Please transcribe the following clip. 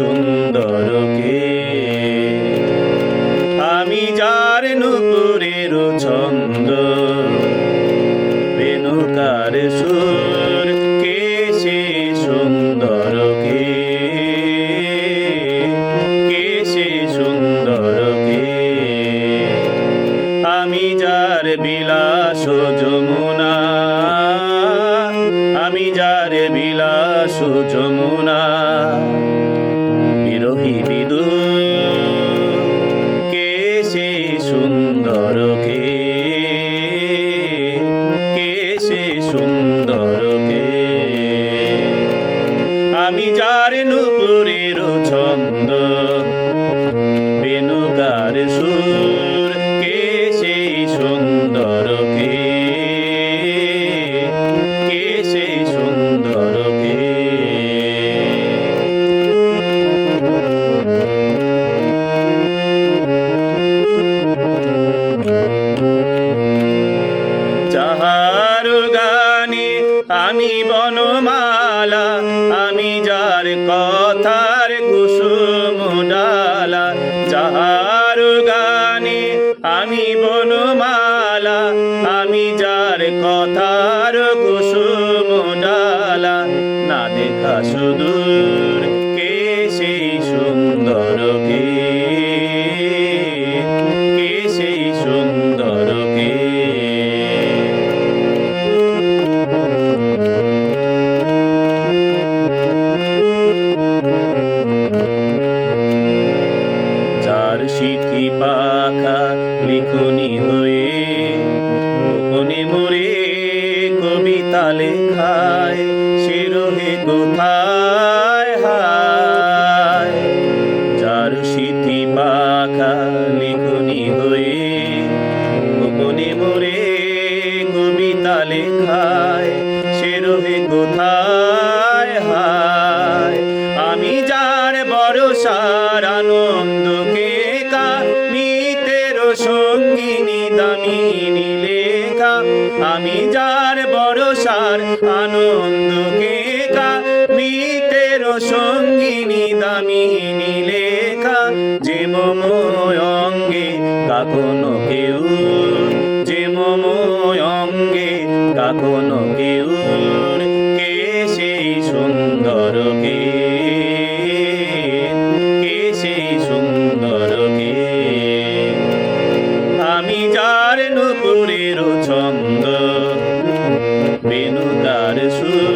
সে সুন্দর কে আমি যার নুপুরের ছন্দ বেনুকার সুর, কে সে সুন্দর কে কে সে সুন্দর কে আমি যার বিলাস যমুনা, আমি যার বিলাস যমুনা। বিদু কে? সে সুন্দর কে? আমি যার নুপুরের ছন্দ সুর কে সুন্দর আমি বনমালা, আমি যার কথার কুসুম ডালা, যাহার গানে আমি বনমালা, আমি যার কথার কুসুম ডালা, না দেখা সুদূর লিখনি হয়ে গোপনে মোরে কবিতা লেখায় শিরোহে কোথায় হায়? যার সিটি পাখা লিখনি হয়ে গোপনে মোরে কবিতা লেখায় শিরোহে কোথায় হায়? আমি যার বড়সার আনন্দকে আমি যার বড় সার আনন্দকে কামিতের সঙ্গিনী দামিনী লেখা, যে মম অঙ্গে কাকুন কেউ, যে মম অঙ্গে কাকনো কেউ বিনুদার সুর